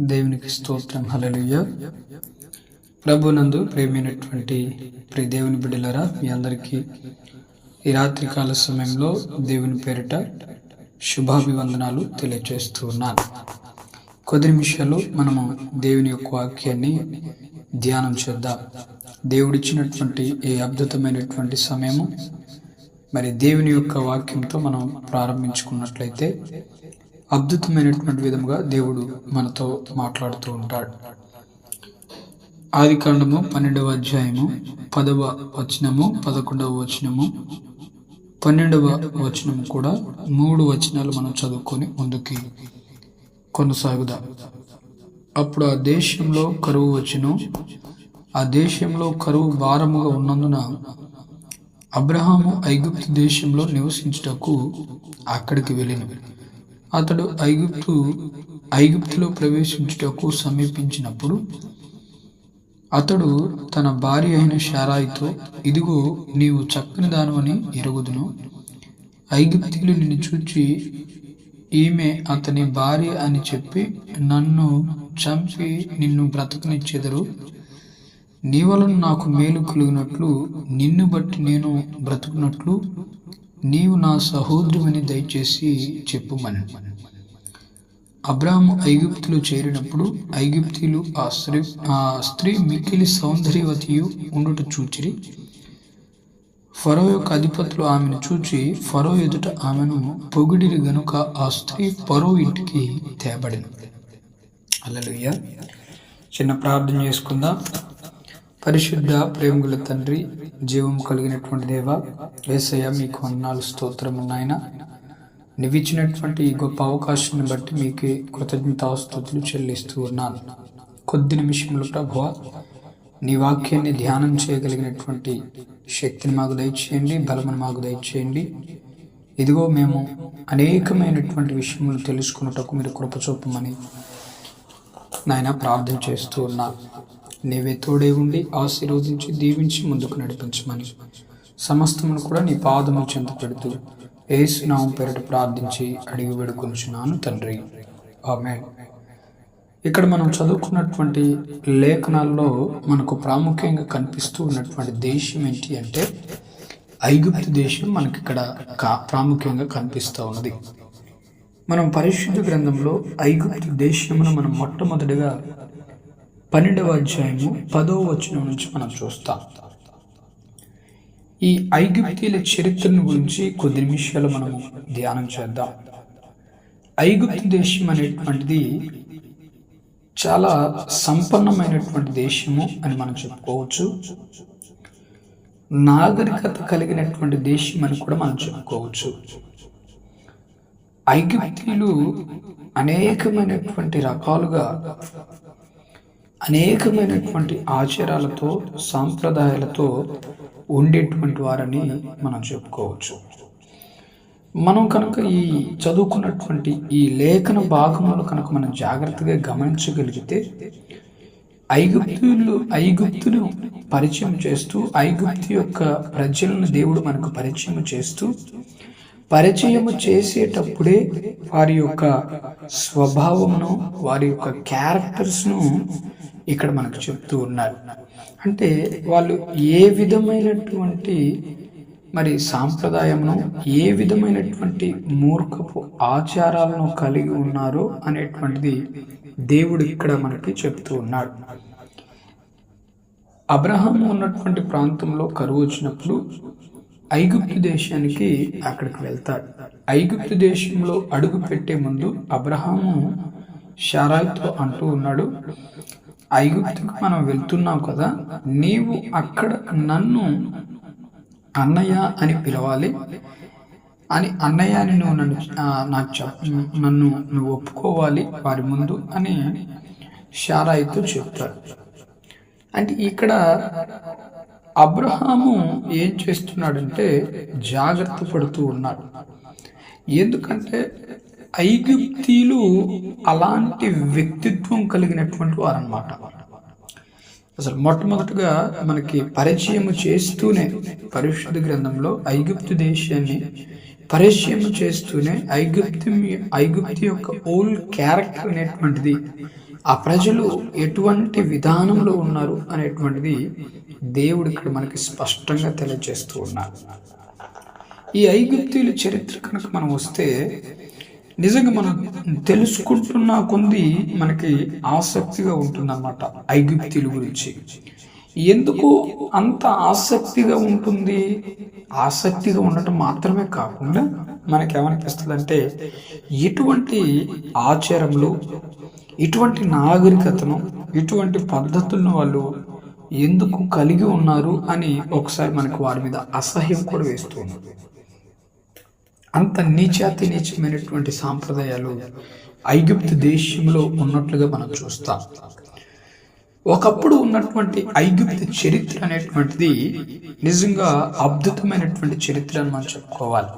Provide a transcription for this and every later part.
దేవునికి స్తోత్రం. హల్లెలూయ. ప్రభునందు ప్రేమైనటువంటి ప్రియ దేవుని బిడ్డలరా మీ అందరికీ ఈ రాత్రి కాల సమయంలో దేవుని పేరిట శుభాభివందనాలు తెలియజేస్తూ ఉన్నాను. కొద్ది నిమిషాలు మనము దేవుని యొక్క వాక్యాన్ని ధ్యానం చేద్దాం. దేవుడిచ్చినటువంటి ఈ అద్భుతమైనటువంటి సమయము మరి దేవుని యొక్క వాక్యంతో మనం ప్రారంభించుకున్నట్లయితే అద్భుతమైనటువంటి విధముగా దేవుడు మనతో మాట్లాడుతూ ఉంటాడు. ఆది కాండము పన్నెండవ అధ్యాయము పదవ వచనము పదకొండవ వచనము పన్నెండవ వచనము కూడా మూడు వచనాలు మనం చదువుకొని ముందుకి కొనసాగుదాం. అప్పుడు ఆ దేశంలో కరువు వచ్చును. ఆ దేశంలో కరువు భారముగా ఉన్నందున అబ్రహాము ఐగుప్తు దేశంలో నివసించుటకు అక్కడికి వెళ్ళిన. అతడు ఐగుప్తు ఐగుప్తులో ప్రవేశించుటకు సమీపించినప్పుడు అతడు తన భార్య అయిన షారాయితో ఇదిగో నీవు చక్కని దానవని ఎరుగుదును. ఐగుప్తీయులు నిన్ను చూచి ఈమె అతని భార్య అని చెప్పి నన్ను చంపి నిన్ను బ్రతకనిచ్చెదరు. నీ వలన నాకు మేలు కలిగినట్లు నిన్ను బట్టి నేను బ్రతుకున్నట్లు నీవు నా సహోదరువని దయచేసి చెప్పుమని. అబ్రాహము ఐగుప్తులు చేరినప్పుడు ఐగుప్తీలు ఆ స్త్రీ ఆ స్త్రీ మిక్కిలి సౌందర్యవతియు ఉండుట చూచిరి. ఫరో యొక్క అధిపతులు ఆమెను చూచి ఫరో ఎదుట ఆమెను పొగిడిరి గనుక ఆ స్త్రీ ఫరో ఇంటికి తేబడింది అల్లలుయ్య చిన్న ప్రార్థన చేసుకుందాం. పరిశుద్ధ ప్రేమగుల తండ్రి జీవం కలిగినటువంటి దేవ ఏసయ్య మీకు వందనాలు స్తోత్రము నాయన. నీవిచ్చినటువంటి ఈ గొప్ప అవకాశాన్ని బట్టి మీకు కృతజ్ఞతాస్తుతులు చెల్లిస్తూ ఉన్నాను. కొద్ది నిమిషములు ప్రభువ నీ వాక్యాన్ని ధ్యానం చేయగలిగినటువంటి శక్తిని మాకు దయచేయండి బలమును మాకు దయచేయండి. ఇదిగో మేము అనేకమైనటువంటి విషయములు తెలుసుకున్నటకు మీరు కృప చూపమని నాయన ప్రార్థన చేస్తూ ఉన్నాను. నీవే తోడే ఉండి ఆశీర్వదించి దీవించి ముందుకు నడిపించమని. సమస్తమును కూడా నీ పాదములు చెంత పెడుతూ ఏసునామం పేరట ప్రార్థించి అడిగి వేడుకొనుచున్నాను తండ్రి. ఆమె ఇక్కడ మనం చదువుకున్నటువంటి లేఖనాల్లో మనకు ప్రాముఖ్యంగా కనిపిస్తూ ఉన్నటువంటి దేశం ఏంటి అంటే ఐగుప్తు దేశం మనకి ఇక్కడ కా ప్రాముఖ్యంగా కనిపిస్తూ ఉన్నది. మనం పరిశుద్ధ గ్రంథంలో ఐగుప్తు దేశమును మనం మొట్టమొదటిగా పన్నెండవ అధ్యాయము పదో వచనం నుంచి మనం చూస్తాం. ఈ ఐగుప్తీల చరిత్రను గురించి కొద్ది నిమిషాలు మనము ధ్యానం చేద్దాం. ఐగుప్తు దేశం అనేటువంటిది చాలా సంపన్నమైనటువంటి దేశము అని మనం చెప్పుకోవచ్చు. నాగరికత కలిగినటువంటి దేశం అని కూడా మనం చెప్పుకోవచ్చు. ఐగుప్తీయులు అనేకమైనటువంటి రకాలుగా అనేకమైనటువంటి ఆచారాలతో సాంప్రదాయాలతో ఉండేటువంటి వారని మనం చెప్పుకోవచ్చు. మనం కనుక ఈ చదువుకున్నటువంటి ఈ లేఖన భాగంలో కనుక మనం జాగ్రత్తగా గమనించగలిగితే ఐగుప్తులు ఐగుప్తును పరిచయం చేస్తూ ఐగుప్తు యొక్క ప్రజలను దేవుడు మనకు పరిచయం చేస్తూ పరిచయం చేసేటప్పుడే వారి యొక్క స్వభావమును వారి యొక్క క్యారెక్టర్స్ను ఇక్కడ మనకు చెప్తూ ఉన్నారు. అంటే వాళ్ళు ఏ విధమైనటువంటి మరి సాంప్రదాయమును ఏ విధమైనటువంటి మూర్ఖపు ఆచారాలను కలిగి ఉన్నారో అనేటువంటిది దేవుడు ఇక్కడ మనకి చెప్తూ ఉన్నాడు. అబ్రహం ఉన్నటువంటి ప్రాంతంలో కరువు వచ్చినప్పుడు ఐగుప్తు దేశానికి అక్కడికి వెళ్తాడు. ఐగుప్తు దేశంలో అడుగు పెట్టే ముందు అబ్రహాము షారాయ్తో అంటూ ఉన్నాడు ఐగుప్తుకు మనం వెళ్తున్నాం కదా నీవు అక్కడ నన్ను అన్నయ్య అని పిలవాలి అని అన్నయ్య అని నువ్వు నన్ను నాకు నన్ను నువ్వు ఒప్పుకోవాలి వారి ముందు అని షారాయితో చెప్తాడు. అంటే ఇక్కడ అబ్రహాము ఏం చేస్తున్నాడంటే జాగ్రత్త పడుతూ ఉన్నాడు. ఎందుకంటే ఐగుప్తీలు అలాంటి వ్యక్తిత్వం కలిగినటువంటి వారన్నమాట. అసలు మొట్టమొదటిగా మనకి పరిచయం చేస్తూనే పరిశుద్ధ గ్రంథంలో ఐగుప్తు దేశాన్ని పరిచయం చేస్తూనే ఐగుప్తి ఐగుప్తి యొక్క ఓల్ క్యారెక్టర్ అనేటువంటిది ఆ ప్రజలు ఎటువంటి విధానంలో ఉన్నారు అనేటువంటిది దేవుడు ఇక్కడ మనకి స్పష్టంగా తెలియజేస్తూ ఉన్నారు. ఈ ఐగుప్తీయుల చరిత్ర కనుక మనం వస్తే నిజంగా మనం తెలుసుకుంటున్న కొంది మనకి ఆసక్తిగా ఉంటుందన్నమాట ఐగుప్తీయుల గురించి. ఎందుకు అంత ఆసక్తిగా ఉంటుంది? ఆసక్తిగా ఉండటం మాత్రమే కాకుండా మనకేమనిపిస్తుంది అంటే ఇటువంటి ఆచారములు ఇటువంటి నాగరికతను ఇటువంటి పద్ధతులను వాళ్ళు ఎందుకు కలిగి ఉన్నారు అని ఒకసారి మనకు వారి మీద అసహ్యం కూడా వేస్తూ ఉన్నారు అంత నీచాతి నీచమైనటువంటి సాంప్రదాయాలు ఐగుప్తు దేశంలో ఉన్నట్లుగా మనం చూస్తాం. ఒకప్పుడు ఉన్నటువంటి ఐగుప్తు చరిత్ర అనేటువంటిది నిజంగా అద్భుతమైనటువంటి చరిత్ర అని మనం చెప్పుకోవాలి.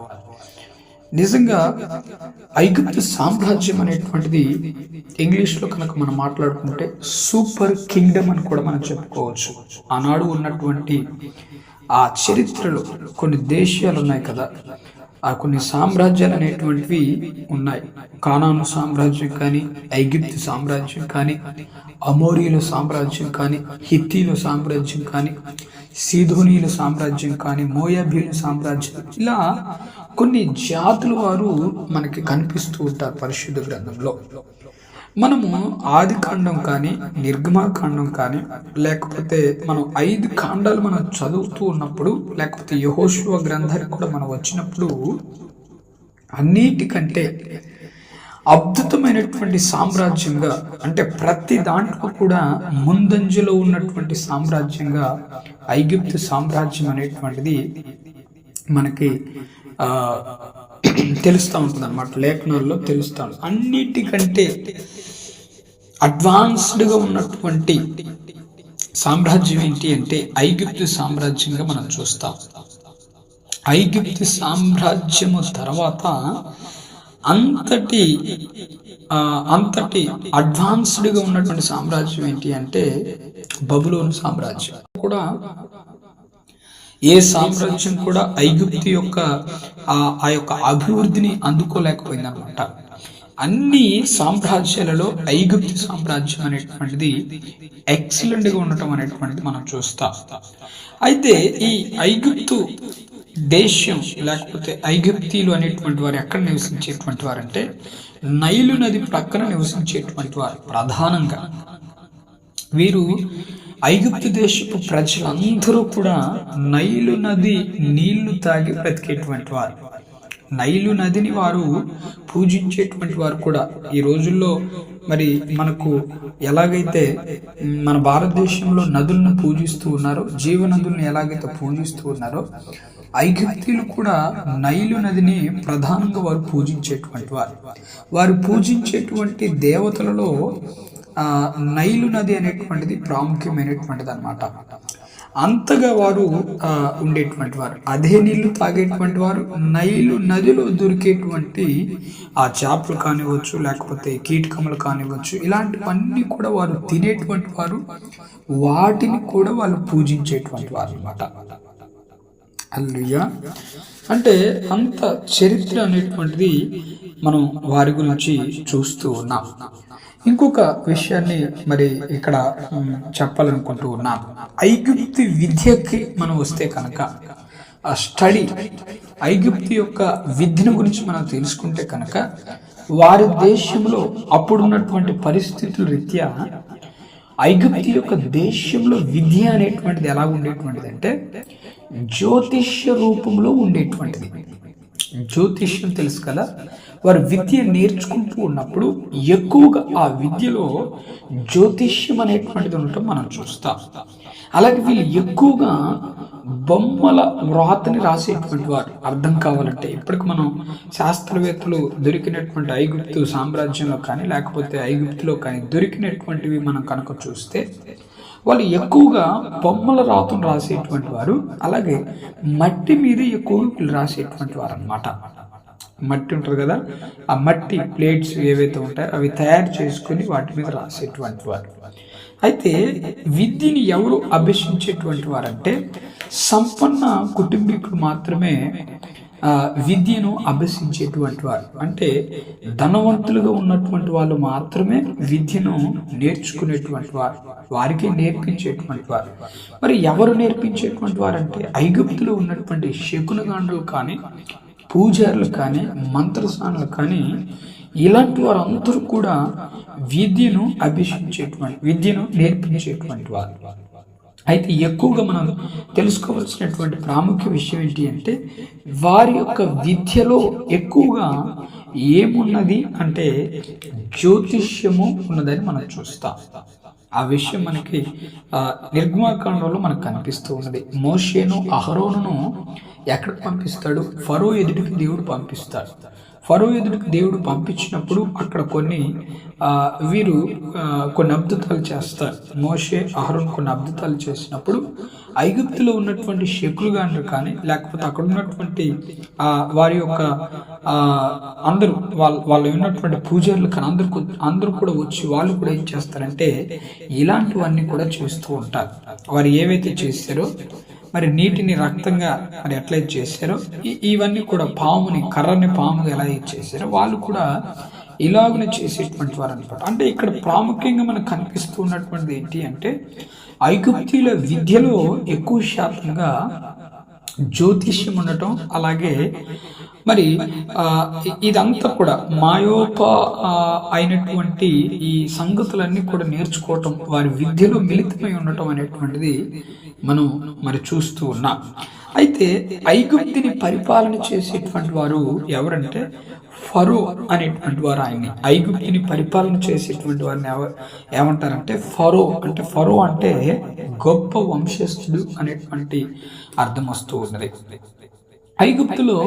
నిజంగా ఐగుప్తు సామ్రాజ్యం అనేటువంటిది ఇంగ్లీష్లో కనుక మనం మాట్లాడుకుంటే సూపర్ కింగ్డమ్ అని కూడా మనం చెప్పుకోవచ్చు. ఆనాడు ఉన్నటువంటి ఆ చరిత్రలో కొన్ని దేశాలు ఉన్నాయి కదా. ఆ కొన్ని సామ్రాజ్యాలు అనేటువంటివి ఉన్నాయి. కానాను సామ్రాజ్యం కానీ ఐగిప్తు సామ్రాజ్యం కానీ అమోరీల సామ్రాజ్యం కానీ హిత్తీల సామ్రాజ్యం కానీ సీధోనీల సామ్రాజ్యం కానీ మోయాబీల సామ్రాజ్యం ఇలా కొన్ని జాతుల వారు మనకి కనిపిస్తూ ఉంటారు పరిశుద్ధ గ్రంథంలో. మనము ఆది కాండం కానీ నిర్గమాకాండం కానీ లేకపోతే మనం ఐదు కాండాలు మనం చదువుతూ ఉన్నప్పుడు లేకపోతే యహోశివ గ్రంథానికి కూడా మనం వచ్చినప్పుడు అన్నిటికంటే అద్భుతమైనటువంటి సామ్రాజ్యంగా అంటే ప్రతి దాంట్లో కూడా ముందంజలో ఉన్నటువంటి సామ్రాజ్యంగా ఐగిప్తు సామ్రాజ్యం అనేటువంటిది మనకి తెలుస్తూ ఉంటుంది అనమాట లేఖనాల్లో తెలుస్తూ అన్నిటికంటే అడ్వాన్స్డ్గా ఉన్నటువంటి సామ్రాజ్యం ఏంటి అంటే ఐగుప్తు సామ్రాజ్యంగా మనం చూస్తాం. ఐగుప్తు సామ్రాజ్యము తర్వాత అంతటి అంతటి అడ్వాన్స్డ్గా ఉన్నటువంటి సామ్రాజ్యం ఏంటి అంటే బబులోను సామ్రాజ్యం. కూడా ఏ సామ్రాజ్యం కూడా ఐగుప్తి యొక్క ఆ యొక్క అభివృద్ధిని అందుకోలేకపోయిందనమాట అనమాట అన్ని సామ్రాజ్యాలలో ఐగుప్తి సామ్రాజ్యం అనేటువంటిది ఎక్సలెంట్గా ఉండటం అనేటువంటిది మనం చూస్తాం. అయితే ఈ ఐగుప్తు దేశం లేకపోతే ఐగుప్తీలు అనేటువంటి వారు ఎక్కడ నివసించేటువంటి వారంటే అంటే నైలు నది ప్రక్కన నివసించేటువంటి వారు ప్రధానంగా. వీరు ఐగుప్తు దేశపు ప్రజలందరూ కూడా నైలు నది నీళ్ళు తాగి బ్రతికేటువంటి వారు. నైలు నదిని వారు పూజించేటువంటి వారు కూడా ఈ రోజుల్లో మరి మనకు ఎలాగైతే మన భారతదేశంలో నదులను పూజిస్తూ ఉన్నారో జీవనదులను ఎలాగైతే పూజిస్తూ ఉన్నారో ఐగుప్తీలు కూడా నైలు నదిని ప్రధానంగా వారు పూజించేటువంటి వారు. వారు పూజించేటువంటి దేవతలలో నైలు నది అనేటువంటిది ప్రాముఖ్యమైనటువంటిది అనమాట అంతగా వారు ఉండేటువంటి వారు. అదే నీళ్ళు తాగేటువంటి వారు నైలు నదిలో దొరికేటువంటి ఆ చేపలు కానివ్వచ్చు లేకపోతే కీటకములు కానివ్వచ్చు ఇలాంటివన్నీ కూడా వారు తినేటువంటి వారు వాటిని కూడా వాళ్ళు పూజించేటువంటి వారు అనమాట అల్లుయ్యా అంటే అంత చరిత్ర అనేటువంటిది మనం వారి గురించి చూస్తూ ఉన్నాం. ఇంకొక విషయాన్ని మరి ఇక్కడ చెప్పాలనుకుంటూ ఉన్నాను. ఐగుప్తి విద్యకి మనం వస్తే కనుక ఆ స్టడీ ఐగుప్తి యొక్క విద్యను గురించి మనం తెలుసుకుంటే కనుక వారి దేశంలో అప్పుడున్నటువంటి పరిస్థితుల రీత్యా ఐగుప్తి యొక్క దేశంలో విద్య అనేటువంటిది ఎలా ఉండేటువంటిది అంటే జ్యోతిష్య రూపంలో ఉండేటువంటిది. జ్యోతిష్యం తెలుసు కదా వారు విద్య నేర్చుకుంటూ ఉన్నప్పుడు ఎక్కువగా ఆ విద్యలో జ్యోతిష్యం అనేటువంటిది ఉండటం మనం చూస్తాం. అలాగే వీళ్ళు ఎక్కువగా బొమ్మల వ్రాతని రాసేటువంటి వారు. అర్థం కావాలంటే ఇప్పటికి మనం శాస్త్రవేత్తలు దొరికినటువంటి ఐగుప్తు సామ్రాజ్యంలో కానీ లేకపోతే ఐగుప్తులో కానీ దొరికినటువంటివి మనం కనుక చూస్తే వాళ్ళు ఎక్కువగా బొమ్మల రాతను రాసేటువంటి వారు. అలాగే మట్టి మీద ఎక్కువ రాసేటువంటి వారు అనమాట మట్టి ఉంటుంది కదా ఆ మట్టి ప్లేట్స్ ఏవైతే ఉంటాయో అవి తయారు చేసుకుని వాటి మీద రాసేటువంటి వారు. అయితే విద్యని ఎవరు అభ్యసించేటువంటి వారంటే సంపన్న కుటుంబీకులు మాత్రమే విద్యను అభ్యసించేటువంటి వారు. అంటే ధనవంతులుగా ఉన్నటువంటి వాళ్ళు మాత్రమే విద్యను నేర్చుకునేటువంటి వారు వారికి నేర్పించేటువంటి వారు. మరి ఎవరు నేర్పించేటువంటి వారు అంటే ఐగుప్తులో ఉన్నటువంటి శకునగాండులు కానీ పూజారులు కానీ మంత్రస్నానులు కానీ ఇలాంటి వారందరూ కూడా విద్యను అభ్యసించేటువంటి విద్యను నేర్పించేటువంటి వారు. అయితే ఎక్కువగా మనం తెలుసుకోవాల్సినటువంటి ప్రాముఖ్య విషయం ఏంటి అంటే వారి యొక్క విద్యలో ఎక్కువగా ఏమున్నది అంటే జ్యోతిష్యము ఉన్నదని మనం చూస్తాం. ఆ విషయం మనకి ఆ, నిర్గమాకాండంలో మనకు కనిపిస్తూ ఉన్నది. మోషేను అహరోను ఎక్కడికి పంపిస్తాడు? ఫరో ఎదుటికి దేవుడు పంపిస్తాడు. ఫరో ఎదుటికి దేవుడు పంపించినప్పుడు అక్కడ కొన్ని వీరు కొన్ని అద్భుతాలు చేస్తారు. మోషే అహరోన్ కొన్ని అద్భుతాలు చేసినప్పుడు ఐగుప్తులో ఉన్నటువంటి శకులుగా కానీ కానీ లేకపోతే అక్కడ ఉన్నటువంటి వారి యొక్క అందరూ వాళ్ళ వాళ్ళు ఉన్నటువంటి పూజారులు కానీ అందరూ అందరూ కూడా వచ్చి వాళ్ళు కూడా ఏం చేస్తారంటే ఇలాంటివన్నీ కూడా చేస్తూ ఉంటారు. వారు ఏవైతే చేస్తారో మరి నీటిని రక్తంగా మరి ఎట్లయితే చేశారో? ఇవన్నీ కూడా పాముని కర్రని పాముగా ఎలా అయితే చేశారో వాళ్ళు కూడా ఇలాగనే చేసేటువంటి వారు అనమాట అంటే ఇక్కడ ప్రాముఖ్యంగా మనకు కనిపిస్తూ ఉన్నటువంటిది ఏంటి అంటే ఐగుప్తీల విద్యలో ఎక్కువ శాతంగా జ్యోతిష్యం ఉండటం అలాగే మరి ఇదంతా కూడా మాయోప అయినటువంటి ఈ సంగతులన్నీ కూడా నేర్చుకోవటం వారి విద్యలో మిళితమై ఉండటం అనేటువంటిది మనం మరి చూస్తూ ఉన్నాం. అయితే ఐగుప్తిని పరిపాలన చేసేటువంటి వారు ఎవరంటే ఫరో అనేటువంటి వారు ఆయన్ని. ఐగుప్తిని పరిపాలన చేసేటువంటి వారిని ఎవ ఏమంటారంటే ఫరో. అంటే ఫరో అంటే గొప్ప వంశస్థుడు అనేటువంటి అర్థం వస్తూ ఉన్నది. ఐగుప్తులో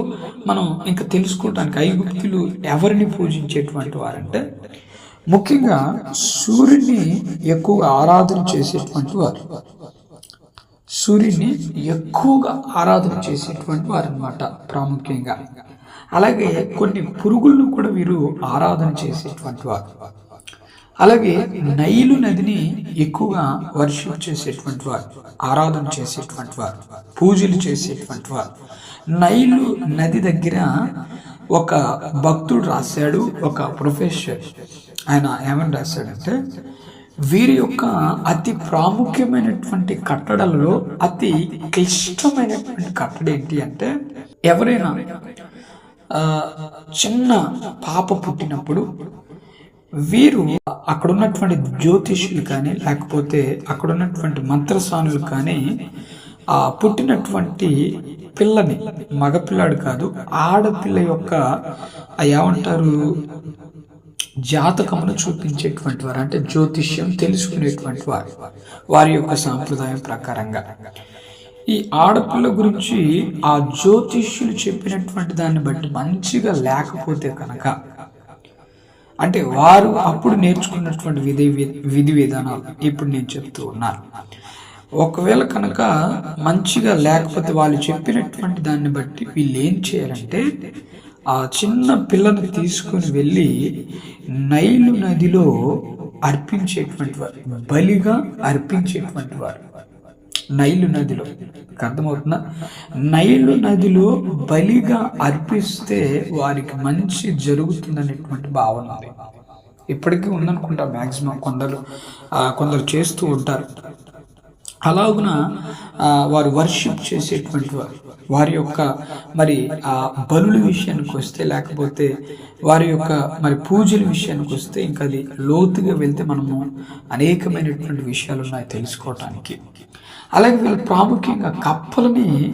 మనం ఇంకా తెలుసుకోవటానికి ఐగుప్తులు ఎవరిని పూజించేటువంటి వారంటే ముఖ్యంగా సూర్యుని ఎక్కువగా ఆరాధన చేసేటువంటి వారు. సూర్యుని ఎక్కువగా ఆరాధన చేసేటువంటి వారు అనమాట ప్రాముఖ్యంగా. అలాగే కొన్ని పురుగులను కూడా వీరు ఆరాధన చేసేటువంటి వారు. అలాగే నైలు నదిని ఎక్కువగా వర్షం చేసేటువంటి వారు ఆరాధన చేసేటువంటి వారు పూజలు చేసేటువంటి వారు. నైలు నది దగ్గర ఒక భక్తుడు రాశాడు ఒక ప్రొఫెసర్ ఆయన ఏమని రాశాడంటే వీరి యొక్క అతి ప్రాముఖ్యమైనటువంటి కట్టడలలో అతి క్లిష్టమైనటువంటి కట్టడ ఏంటి అంటే ఎవరైనా చిన్న పాప పుట్టినప్పుడు వీరు అక్కడ ఉన్నటువంటి జ్యోతిష్యులు కానీ లేకపోతే అక్కడ ఉన్నటువంటి మంత్రస్వాములు కానీ ఆ పుట్టినటువంటి పిల్లని మగపిల్లాడు కాదు ఆడపిల్ల యొక్క ఏమంటారు జాతకమును చూపించేటువంటి వారు అంటే జ్యోతిష్యం తెలుసుకునేటువంటి వారు వారి యొక్క సాంప్రదాయం ప్రకారంగా. ఈ ఆడపిల్ల గురించి ఆ జ్యోతిష్యులు చెప్పినటువంటి దాన్ని బట్టి మంచిగా లేకపోతే కనుక అంటే వారు అప్పుడు నేర్చుకున్నటువంటి విధి విధి విధానాలు ఇప్పుడు నేను చెప్తూ ఉన్నాను. ఒకవేళ కనుక మంచిగా లేకపోతే వాళ్ళు చెప్పినటువంటి దాన్ని బట్టి వీళ్ళు ఏం చేయాలంటే ఆ చిన్న పిల్లను తీసుకుని వెళ్ళి నైలు నదిలో అర్పించేటువంటి వారు బలిగా అర్పించేటువంటి వారు. నైలు నదిలో. మీకు అర్థమవుతుందా? నైలు నదిలో బలిగా అర్పిస్తే వారికి మంచి జరుగుతుందనేటువంటి భావన ఇప్పటికీ ఉందనుకుంటా మ్యాక్సిమం కొందరు కొందరు చేస్తూ ఉంటారు. అలాగున వారు వర్షిప్ చేసేటువంటి వారు వారి యొక్క మరి ఆ బలుల విషయానికి వస్తే లేకపోతే వారి యొక్క మరి పూజల విషయానికి వస్తే ఇంకా అది లోతుగా వెళ్తే మనము అనేకమైనటువంటి విషయాలు ఉన్నాయి తెలుసుకోవటానికి. అలాగే వీళ్ళు ప్రాముఖ్యంగా కప్పలని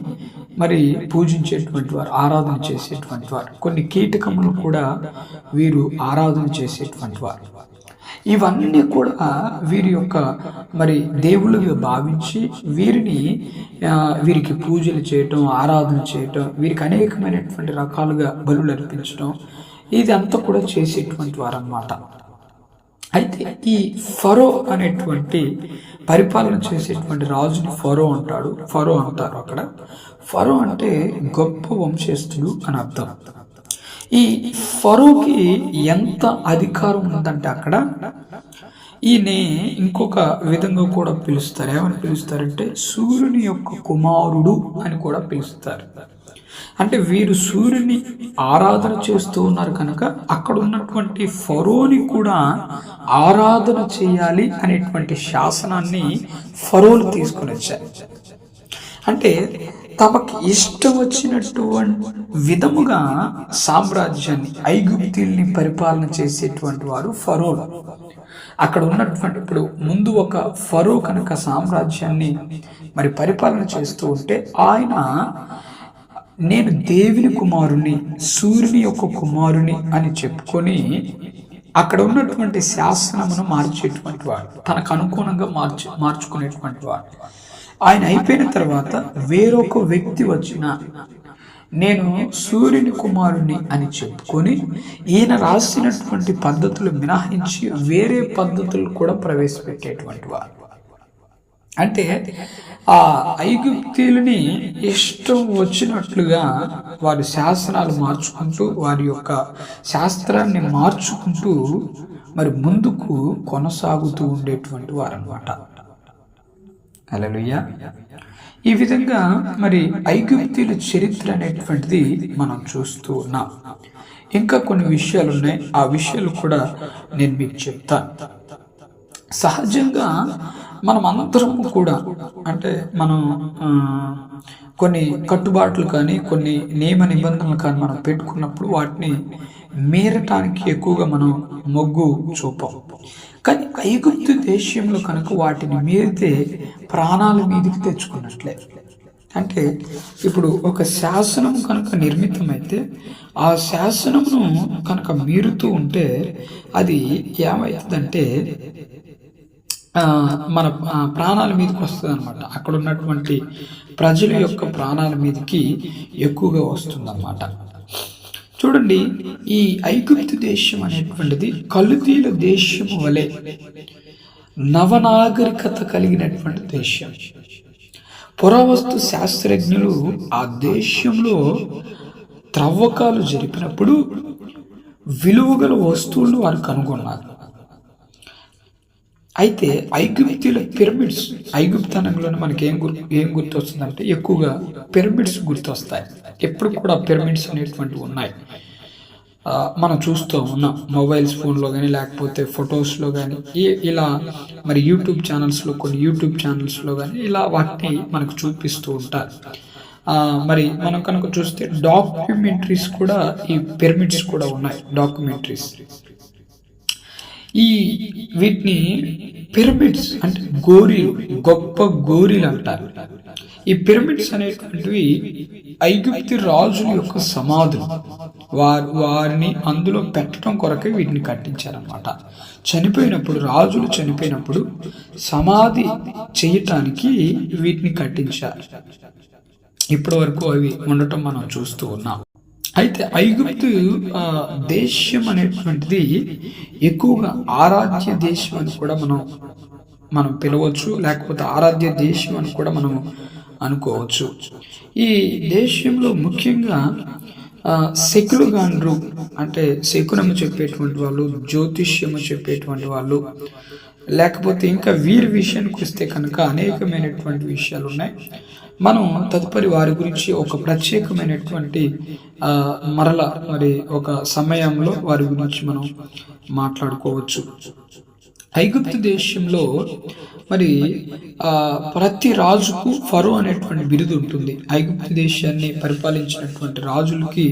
మరి పూజించేటువంటి వారు ఆరాధన చేసేటువంటి వారు. కొన్ని కీటకములు కూడా వీరు ఆరాధన చేసేటువంటి వారు. ఇవన్నీ కూడా వీరి యొక్క మరి దేవుళ్ళుగా భావించి వీరిని వీరికి పూజలు చేయటం ఆరాధన చేయటం వీరికి అనేకమైనటువంటి రకాలుగా బలులు అర్పించడం ఇది అంతా కూడా చేసేటువంటి వారన్నమాట. అయితే ఈ ఫరో అనేటువంటి పరిపాలన చేసేటువంటి రాజుని ఫరో అంటాడు. ఫరో అంటారు అక్కడ. ఫరో అంటే గొప్ప వంశస్థుడు అని అర్థం. ఈ ఫరోకి ఎంత అధికారం ఉందంటే అక్కడ ఈయన ఇంకొక విధంగా కూడా పిలుస్తారు. ఏమని పిలుస్తారంటే సూర్యుని యొక్క కుమారుడు అని కూడా పిలుస్తారు. అంటే వీరు సూర్యుని ఆరాధన చేస్తూ ఉన్నారు కనుక అక్కడ ఉన్నటువంటి ఫరోని కూడా ఆరాధన చేయాలి అనేటువంటి శాసనాన్ని ఫరోలు తీసుకొని వచ్చారు. అంటే తమకు ఇష్టం వచ్చినటువంటి విధముగా సామ్రాజ్యాన్ని ఐగుప్తుల్ని పరిపాలన చేసేటువంటి వారు ఫరోలు అక్కడ ఉన్నటువంటి ఇప్పుడు ముందు ఒక ఫరో కనుక సామ్రాజ్యాన్ని మరి పరిపాలన చేస్తూ ఉంటే ఆయన నేను దేవుని కుమారుని సూర్యుని యొక్క కుమారుని అని చెప్పుకొని అక్కడ ఉన్నటువంటి శాసనమును మార్చేటువంటి వాడు. తనకు అనుగుణంగా మార్చు మార్చుకునేటువంటి వాడు. ఆయన అయిపోయిన తర్వాత వేరొక వ్యక్తి వచ్చిన నేను సూర్యుని కుమారుని అని చెప్పుకొని ఈయన రాసినటువంటి పద్ధతులు మినహాయించి వేరే పద్ధతులు కూడా ప్రవేశపెట్టేటువంటి వారు. అంటే ఆ ఐగుప్తీయులని ఇష్టం వచ్చినట్లుగా వారి శాసనాలు మార్చుకుంటూ వారి యొక్క శాస్త్రాన్ని మార్చుకుంటూ మరి ముందుకు కొనసాగుతూ ఉండేటువంటి వారు అనమాట అలలుయ్య ఈ విధంగా మరి ఐగుప్తీయుల చరిత్ర అనేటువంటిది మనం చూస్తూ ఉన్నాం. ఇంకా కొన్ని విషయాలు ఉన్నాయి ఆ విషయాలు కూడా నేను మీకు చెప్తాను. సహజంగా మనం అందరం కూడా అంటే మనం కొన్ని కట్టుబాట్లు కానీ కొన్ని నియమ నిబంధనలు కానీ మనం పెట్టుకున్నప్పుడు వాటిని మీరటానికి ఎక్కువగా మనం మొగ్గు చూపం. కానీ ఐగుప్తు దేశంలో కనుక వాటిని మీరితే ప్రాణాల మీదకి తెచ్చుకున్నట్లే. అంటే ఇప్పుడు ఒక శాసనం కనుక నిర్మితమైతే ఆ శాసనమును కనుక మీరుతూ ఉంటే అది ఏమవుతుందంటే మన ప్రాణాల మీదకి వస్తుంది అనమాట అక్కడ ఉన్నటువంటి ప్రజల యొక్క ప్రాణాల మీదకి ఎక్కువగా వస్తుంది అన్నమాట చూడండి ఈ ఐగుప్తు దేశం అనేటువంటిది కలుతీల దేశము వలె నవనాగరికత కలిగినటువంటి దేశం. పురావస్తు శాస్త్రజ్ఞులు ఆ దేశంలో త్రవ్వకాలు జరిపినప్పుడు విలువగల వస్తువులను వారు కనుగొన్నారు. అయితే ఐగుప్తుల పిరమిడ్స్ ఐగుప్తనంలోనే మనకి ఏం గుర్తు ఏం గుర్తొస్తుందంటే ఎక్కువగా పిరమిడ్స్ గుర్తొస్తాయి. ఎప్పుడు కూడా పిరమిడ్స్ అనేటువంటివి ఉన్నాయి. మనం చూస్తూ ఉన్నాం. మొబైల్స్ ఫోన్లో కానీ లేకపోతే ఫొటోస్లో కానీ ఇలా మరి యూట్యూబ్ ఛానల్స్లో కొన్ని యూట్యూబ్ ఛానల్స్లో కానీ ఇలా వాటిని మనకు చూపిస్తూ ఉంటారు. మరి మనం కనుక చూస్తే డాక్యుమెంటరీస్ కూడా ఈ పిరమిడ్స్ కూడా ఉన్నాయి. డాక్యుమెంటరీస్. ఈ వీటిని పిరమిడ్స్ అంటే గోరీలు గొప్ప గోరీలు అంటారు. ఈ పిరమిడ్స్ అనేటువంటివి ఐగుప్తి రాజుల యొక్క సమాధులు. వారు వారిని అందులో పెట్టడం కొరకే వీటిని కట్టించారనమాట చనిపోయినప్పుడు రాజులు చనిపోయినప్పుడు సమాధి చేయటానికి వీటిని కట్టించారు. ఇప్పటి వరకు అవి ఉండటం మనం చూస్తూ ఉన్నాం. అయితే ఐగుప్తు దేశం అనేటువంటిది ఎక్కువగా ఆరాధ్య దేశం అని కూడా మనం మనం పిలవచ్చు. లేకపోతే ఆరాధ్య దేశం అని కూడా మనం అనుకోవచ్చు. ఈ దేశంలో ముఖ్యంగా శకులుగాండ్రు అంటే శకునము చెప్పేటువంటి వాళ్ళు జ్యోతిష్యము చెప్పేటువంటి వాళ్ళు లేకపోతే ఇంకా వీరి విషయానికి వస్తే కనుక అనేకమైనటువంటి విషయాలు ఉన్నాయి. మనం తదుపరి వారి గురించి ఒక ప్రత్యేకమైనటువంటి మరల మరి ఒక సమయంలో వారి గురించి మనం మాట్లాడుకోవచ్చు. ఐగుప్తు దేశంలో మరి ప్రతి రాజుకు ఫరో అనేటువంటి బిరుదు ఉంటుంది. ఐగుప్తు దేశాన్ని పరిపాలించినటువంటి రాజులకి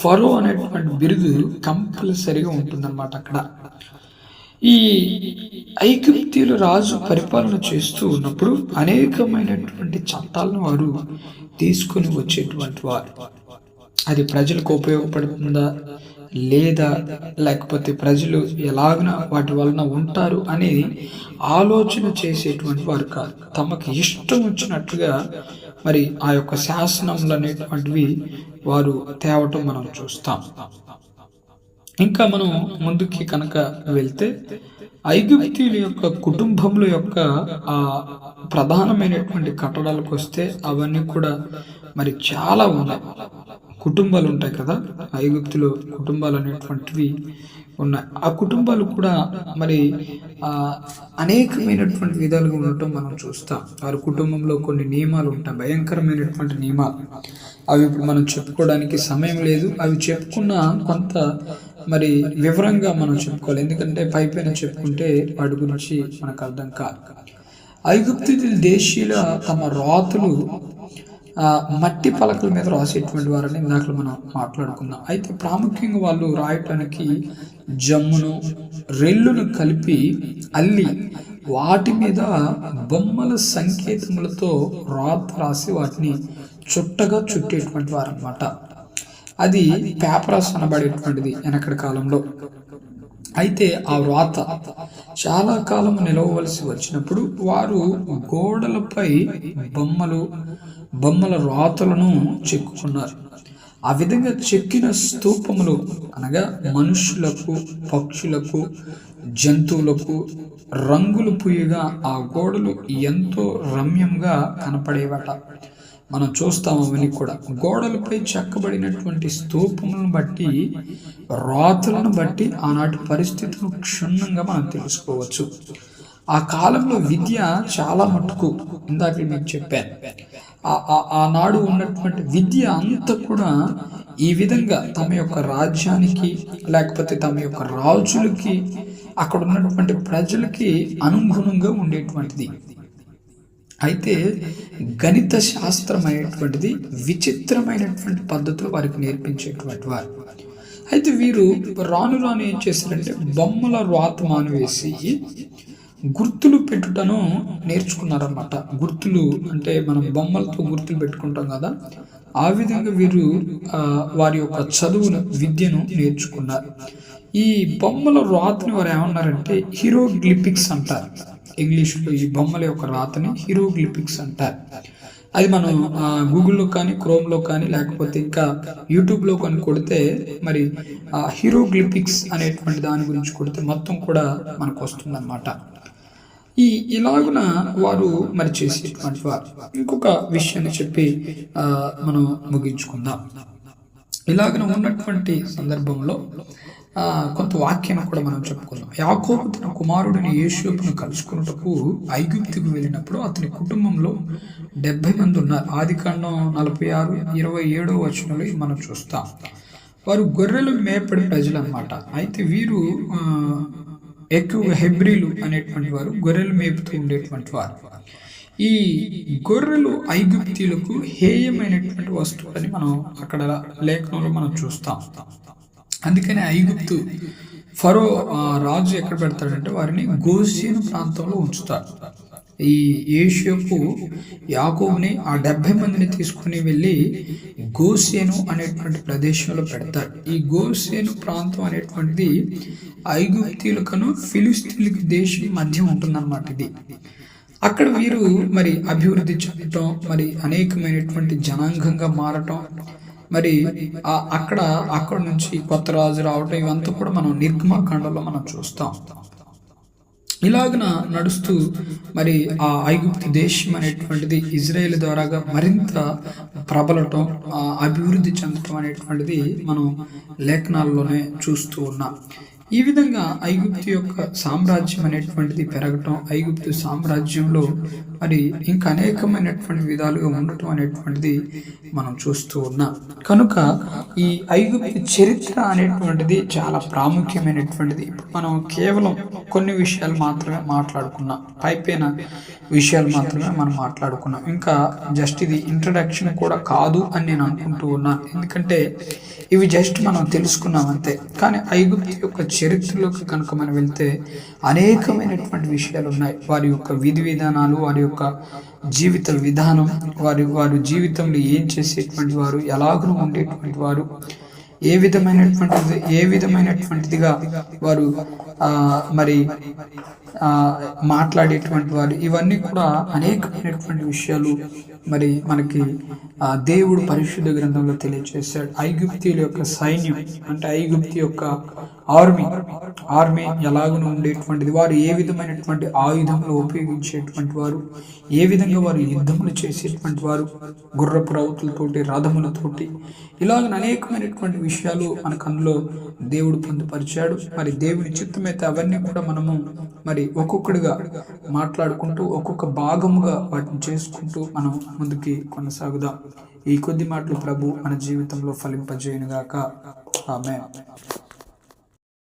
ఫరో అనేటువంటి బిరుదు కంపల్సరిగా ఉంటుందన్నమాట అక్కడ. ఈ ఐగుప్తీయులు రాజు పరిపాలన చేస్తూ ఉన్నప్పుడు అనేకమైనటువంటి చట్టాలను వారు తీసుకొని వచ్చేటువంటి వారు. అది ప్రజలకు ఉపయోగపడుతుందా? లేదా లేకపోతే ప్రజలు ఎలాగన వాటి వలన ఉంటారు అనేది ఆలోచన చేసేటువంటి వారు కాదు. తమకు ఇష్టం వచ్చినట్టుగా మరి ఆ యొక్క శాసనములు అనేటువంటివి వారు తేవటం మనం చూస్తాం. ఇంకా మనం ముందుకి కనుక వెళ్తే ఐగుప్తీయుల యొక్క కుటుంబముల యొక్క ఆ ప్రధానమైనటువంటి కట్టడాలకు వస్తే అవన్నీ కూడా మరి చాలా ఉన్నాయి. కుటుంబాలు ఉంటాయి కదా ఐగుప్తులో కుటుంబాలు అనేటువంటివి ఉన్నాయి. ఆ కుటుంబాలు కూడా మరి అనేకమైనటువంటి విధాలుగా ఉండటం మనం చూస్తాం. వారి కుటుంబంలో కొన్ని నియమాలు ఉంటాయి భయంకరమైనటువంటి నియమాలు. అవి ఇప్పుడు మనం చెప్పుకోవడానికి సమయం లేదు. అవి చెప్పుకున్న కొంత మరి వివరంగా మనం చెప్పుకోవాలి. ఎందుకంటే పైపైన చెప్పుకుంటే వాటి గురించి మనకు అర్థం కాదు. ఐగుప్తు దేశీయుల తమ రాతులు మట్టి పలకల మీద రాసేటువంటి వారని ఇందాక మనం మాట్లాడుకుందాం. అయితే ప్రాముఖ్యంగా వాళ్ళు రాయటానికి జమ్మును రెల్లును కలిపి అల్లి వాటి మీద బొమ్మల సంకేతములతో రాత రాసి వాటిని చుట్టగా చుట్టేటువంటి వారనమాట అది పేపరస్ అనబడేటువంటిది వెనకటి కాలంలో. అయితే ఆ వ్రాత చాలా కాలం నిలవవలసి వచ్చినప్పుడు వారు గోడలపై బొమ్మలు బొమ్మల రాతలను చెక్కుకున్నారు. ఆ విధంగా చెక్కిన స్తూపములు అనగా మనుషులకు పక్షులకు జంతువులకు రంగులు పూయగా ఆ గోడలు ఎంతో రమ్యంగా కనపడేవట. మనం చూస్తాము అవన్నీ కూడా. గోడలపై చెక్కబడినటువంటి స్తూపములను బట్టి రాతలను బట్టి ఆనాటి పరిస్థితులను క్షుణ్ణంగా మనం తెలుసుకోవచ్చు. ఆ కాలంలో విద్య చాలా మటుకు ఇందాక మీకు చెప్పాను. ఆనాడు ఉన్నటువంటి విద్య అంతా కూడా ఈ విధంగా తమ యొక్క రాజ్యానికి లేకపోతే తమ యొక్క రాజులకి అక్కడ ఉన్నటువంటి ప్రజలకి అనుగుణంగా ఉండేటువంటిది. అయితే గణిత శాస్త్రమైనటువంటిది విచిత్రమైనటువంటి పద్ధతులు వారికి నేర్పించేటువంటి వారు. అయితే వీరు రాను రాను ఏం చేశారంటే బొమ్మల రాత మానివేసి గుర్తులు పెట్టుటను నేర్చుకున్నారనమాట గుర్తులు అంటే మనం బొమ్మలతో గుర్తులు పెట్టుకుంటాం కదా ఆ విధంగా వీరు వారి యొక్క చదువును విద్యను నేర్చుకున్నారు. ఈ బొమ్మల రాతని వారు ఏమన్నారంటే హీరోగ్లిపిక్స్ అంటారు. ఇంగ్లీష్లో ఈ బొమ్మల యొక్క రాతని హీరోగ్లిపిక్స్ అంటారు. అది మనం గూగుల్లో కానీ క్రోమ్లో కానీ లేకపోతే ఇంకా యూట్యూబ్లో కానీ కొడితే మరి హీరోగ్లిపిక్స్ అనేటువంటి దాని గురించి కొడితే మొత్తం కూడా మనకు వస్తుందన్నమాట. ఈ ఇలాగున వారు మరి చేసేటువంటి వారు ఇంకొక విషయాన్ని చెప్పి మనం ముగించుకుందాం. ఇలాగన ఉన్నటువంటి సందర్భంలో కొంత వాక్యాన్ని కూడా మనం చెప్పుకుందాం. యాకోబు తన కుమారుడిని యేషోపును కలుసుకున్నటకు ఐగుప్తికి వెళ్ళినప్పుడు అతని కుటుంబంలో డెబ్బై మంది ఉన్నారు. ఆది కాండం నలభై ఆరు ఇరవై ఏడో వచనంలో మనం చూస్తాం. వారు గొర్రెలు మేపడి ప్రజలు అన్నమాట అయితే వీరు ఎక్కువగా హెబ్రిలు అనేటువంటి వారు గొర్రెలు మేపుతూ ఉండేటువంటి వారు. ఈ గొర్రెలు ఐగుప్తీలకు హేయమైనటువంటి వస్తువు అని మనం అక్కడ లేఖనంలో మనం చూస్తాం. అందుకని ఐగుప్తు ఫరో రాజు ఎక్కడ పెడతాడంటే వారిని గోసియను ప్రాంతంలో ఉంచుతారు. ఈ ఏషియపు యాకోబుని ఆ డెబ్బై మందిని తీసుకుని వెళ్ళి గోసేను అనేటువంటి ప్రదేశంలో పెడతారు. ఈ గోసేను ప్రాంతం అనేటువంటిది ఐగుప్తీలకను ఫిలిస్తీన్లకి దేశం మధ్య ఉంటుందన్నమాట ఇది. అక్కడ వీరు మరి అభివృద్ధి చెందటం మరి అనేకమైనటువంటి జనాంగంగా మారటం మరి అక్కడ అక్కడ నుంచి కొత్త రాజు రావటం ఇవంతా కూడా మనం నిర్గమాకాండంలో మనం చూస్తాం. ఇలాగన నడుస్తూ మరి ఆ ఐగుప్తు దేశం అనేటువంటిది ఇజ్రాయెల్ ద్వారాగా మరింత ప్రబలటం అభివృద్ధి చెందటం అనేటువంటిది మనం లేఖనాల్లోనే చూస్తూ ఉన్నాం. ఈ విధంగా ఐగుప్తు యొక్క సామ్రాజ్యం అనేటువంటిది పెరగటం ఐగుప్తు సామ్రాజ్యంలో మరి ఇంకా అనేకమైనటువంటి విధాలుగా ఉండటం అనేటువంటిది మనం చూస్తూ ఉన్నాం. కనుక ఈ ఐగుప్తు చరిత్ర అనేటువంటిది చాలా ప్రాముఖ్యమైనటువంటిది. ఇప్పుడు మనం కేవలం కొన్ని విషయాలు మాత్రమే మాట్లాడుకున్నాం. పైపైన విషయాలు మాత్రమే మనం మాట్లాడుకున్నాం. ఇంకా జస్ట్ ఇది ఇంట్రడక్షన్ కూడా కాదు అని నేను అనుకుంటూ ఉన్నాను ఎందుకంటే ఇవి జస్ట్ మనం తెలుసుకున్నాం అంతే. కానీ ఐగుప్తు యొక్క చరిత్రలోకి కనుక మనం వెళ్తే అనేకమైనటువంటి విషయాలు ఉన్నాయి. వారి యొక్క విధి విధానాలు వారి యొక్క జీవిత విధానం వారి వారి జీవితంలో ఏం చేసేటువంటి వారు ఎలాగూ ఉండేటువంటి వారు ఏ విధమైనటువంటిది ఏ విధమైనటువంటిదిగా వారు మరి మాట్లాడేటువంటి వారు ఇవన్నీ కూడా అనేకమైనటువంటి విషయాలు మరి మనకి ఆ, దేవుడు పరిశుద్ధ గ్రంథంలో తెలియజేశాడు ఐగుప్తియుల యొక్క సైన్యం అంటే ఐగుప్తి యొక్క ఆర్మీ ఆర్మీ ఎలాగను ఉండేటువంటిది. వారు ఏ విధమైనటువంటి ఆయుధములు ఉపయోగించేటువంటి వారు ఏ విధంగా వారు యుద్ధములు చేసేటువంటి వారు గుర్రపు రౌతులతోటి రథములతోటి ఇలాగ అనేకమైనటువంటి విషయాలు మనకు అందులో దేవుడు పొందుపరిచాడు. మరి దేవుని చిత్తమైతే అవన్నీ కూడా మనము మరి ఒక్కొక్కడిగా మాట్లాడుకుంటూ ఒక్కొక్క భాగముగా వాటిని చేసుకుంటూ మనం ముందుకి కొనసాగుదాం. ఈ కొద్ది మాటలు ప్రభు మన జీవితంలో ఫలింపజేయునుగాక. ఆమె